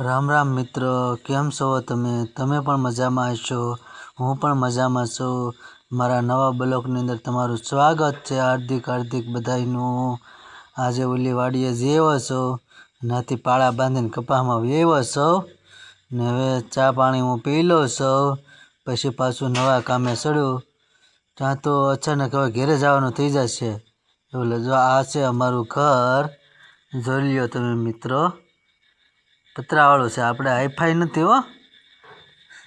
રામ રામ મિત્ર, કેમ છો તમે? તમે પણ મજામાં હશો? હું પણ મજામાં છું. મારા નવા બ્લોગની અંદર તમારું સ્વાગત છે હાર્દિક હાર્દિક બધાયનું. આજે ઓલી વાડીએ જેવો છો. નાથી પાળા બાંધીને કપામાં વેવો છો. ને હવે ચા પાણી હું પી લો છું. પછી પાછું નવા કામે ચડું ત્યાં તો અચાનક હવે ઘેરે જવાનું થઈ જશે. એટલે જો આ છે અમારું ઘર. જોઈ લ્યો તમે મિત્રો. પતરાવાળું છે. આપણે હાઈફાઈ નથી હો.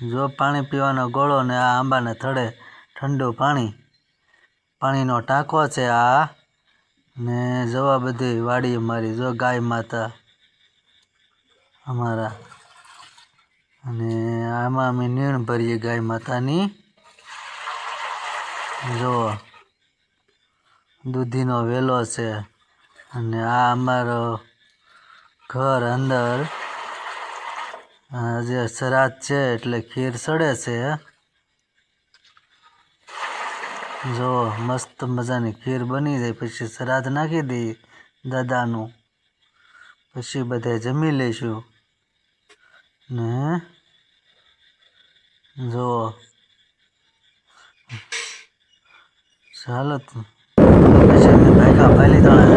જો પાણી પીવાનો ગોળો ને આ આંબાને થડે ઠંડુ પાણી, પાણીનો ટાંકો છે આ. ને જવા બધી વાડી અમારી જો ગાય માતા અમારા. અને આમાં અમે નીણ ભરીએ ગાય માતાની. જો દૂધીનો વેલો છે. અને આ અમારો ઘર અંદર આજે શ્રાદ્ધ છે એટલે ખીર સડે છે જો મસ્ત મજાની ખીર બની જાય, પછી શ્રાદ્ધ નાખી દઈએ દાદાનું. પછી બધા જમી લઈશું. ને જો ચાલો પછી ભાગ્યા તો